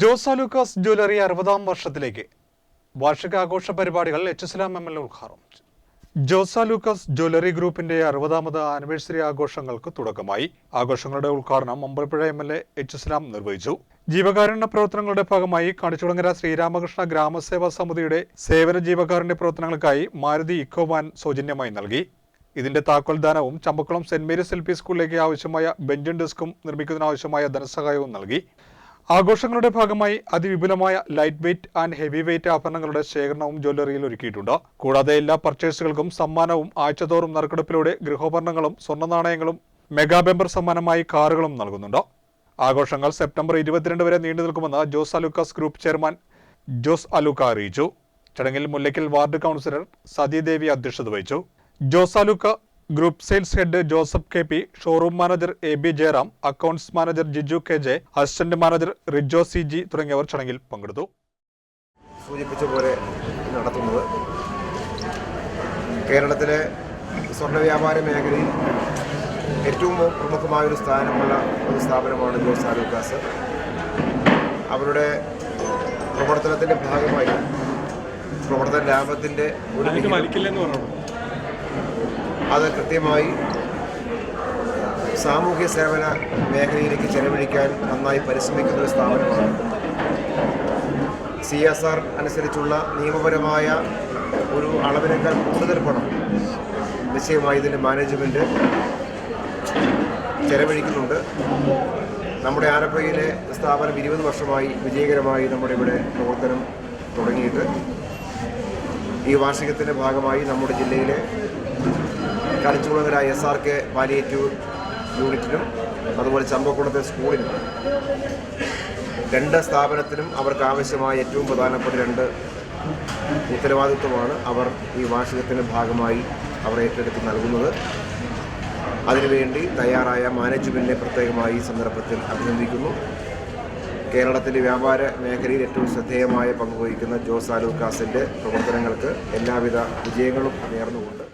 Jose Lucas jewellery അറുപതാം വർഷത്തിലേക്ക്. വാർഷികാഘോഷ പരിപാടികൾ എച്ച് എസ്ലാം എം എൽ എ ഉദ്ഘാടനം ജോസാലൂക്കാസ് ജോസ ലൂക്കാസ് ജ്വല്ലറി ഗ്രൂപ്പിന്റെ അറുപതാമത് ആനിവേഴ്സറി ആഘോഷങ്ങൾക്ക് തുടക്കമായി. ആഘോഷങ്ങളുടെ ഉദ്ഘാടനം Ambalappuzha M L A H Salam നിർവഹിച്ചു. ജീവകാരുണ്യ പ്രവർത്തനങ്ങളുടെ ഭാഗമായി കാണിച്ചുടങ്ങര ശ്രീരാമകൃഷ്ണ ഗ്രാമസേവാ സമിതിയുടെ സേവന ജീവകാരുണ്യ പ്രവർത്തനങ്ങൾക്കായി മാരുതി ഇക്കോവാൻ സൗജന്യമായി നൽകി. ഇതിന്റെ താക്കോൽദാനവും Champakulam saint Mary's L P സ്കൂളിലേക്ക് ആവശ്യമായ ബെഞ്ചും ഡെസ്കും നിർമ്മിക്കുന്നതിനാവശ്യമായ ധനസഹായവും നൽകി. ആഘോഷങ്ങളുടെ ഭാഗമായി അതിവിപുലമായ light weight and heavy weight ആഭരണങ്ങളുടെ ശേഖരണവും ജ്വല്ലറിയിൽ ഒരുക്കിയിട്ടുണ്ട്. കൂടാതെ എല്ലാ പർച്ചേസുകൾക്കും സമ്മാനവും ആഴ്ചതോറും നറുക്കെടുപ്പിലൂടെ ഗൃഹോപകരണങ്ങളും സ്വർണ നാണയങ്ങളും മെഗാ ബെമ്പർ സമ്മാനമായി കാറുകളും നൽകുന്നുണ്ട്. ആഘോഷങ്ങൾ സെപ്റ്റംബർ ഇരുപത്തിരണ്ട് വരെ നീണ്ടു നിൽക്കുമെന്ന് ജോസ് അലൂക്കാസ് ഗ്രൂപ്പ് ചെയർമാൻ ജോസ് അലൂക്ക അറിയിച്ചു. ചടങ്ങിൽ മുല്ലയ്ക്കൽ വാർഡ് കൗൺസിലർ സതീദേവി അധ്യക്ഷത വഹിച്ചു. Jos Alukka group sales head Joseph K P showroom manager A B Jayaram accounts manager Jiju K J assistant manager Rijo C G തുടങ്ങിയവർ ചടങ്ങിൽ പങ്കെടുത്തു. സൂചിപ്പിച്ച പോലെ നടത്തുന്നത് കേരളത്തിലെ സ്വർണ വ്യാപാര മേഖലയിൽ ഏറ്റവും പ്രമുഖമായ ഒരു സ്ഥാനമുള്ള ഒരു സ്ഥാപനമാണ് ജോസ് ആലൂക്കാസ്. അവരുടെ പ്രവർത്തനത്തിന്റെ ഭാഗമായി പ്രവർത്തന ലാഭത്തിന്റെ ഒരു അത് കൃത്യമായി സാമൂഹ്യ സേവന മേഖലയിലേക്ക് ചെലവഴിക്കാൻ നന്നായി പരിശ്രമിക്കുന്ന ഒരു സ്ഥാപനമാണ്. സി എസ് ആർ അനുസരിച്ചുള്ള നിയമപരമായ ഒരു അളവിനേക്കാൾ കൂടുതൽ പണം നിശ്ചയമായി ഇതിന്റെ മാനേജ്മെന്റ് ചെലവഴിക്കുന്നുണ്ട്. നമ്മുടെ ആലപ്പുഴയിലെ സ്ഥാപനം ഇരുപത് വർഷമായി വിജയകരമായി നമ്മുടെ ഇവിടെ പ്രവർത്തനം തുടങ്ങിയിട്ട് ഈ വാർഷികത്തിന്റെ ഭാഗമായി നമ്മുടെ ജില്ലയിലെ Kalichukulangara S R K palliative യൂണിറ്റിനും അതുപോലെ ചമ്പക്കുളത്തെ സ്കൂളിനും രണ്ട് സ്ഥാപനത്തിനും അവർക്ക് ആവശ്യമായ ഏറ്റവും പ്രധാനപ്പെട്ട രണ്ട് ഉത്തരവാദിത്വമാണ് അവർ ഈ വാർഷികത്തിന്റെ ഭാഗമായി അവർ ഏറ്റെടുത്ത് നൽകുന്നത്. അതിനുവേണ്ടി തയ്യാറായ മാനേജ്മെന്റിനെ പ്രത്യേകമായി ഈ സന്ദർഭത്തിൽ അഭിനന്ദിക്കുന്നു. കേരളത്തിന്റെ വ്യാപാര മേഖലയിൽ ഏറ്റവും ശ്രദ്ധേയമായ പങ്കുവഹിക്കുന്ന ജോസ് ആലൂക്കാസിന്റെ പ്രവർത്തനങ്ങൾക്ക് എല്ലാവിധ വിജയങ്ങളും നേർന്നുകൊണ്ട്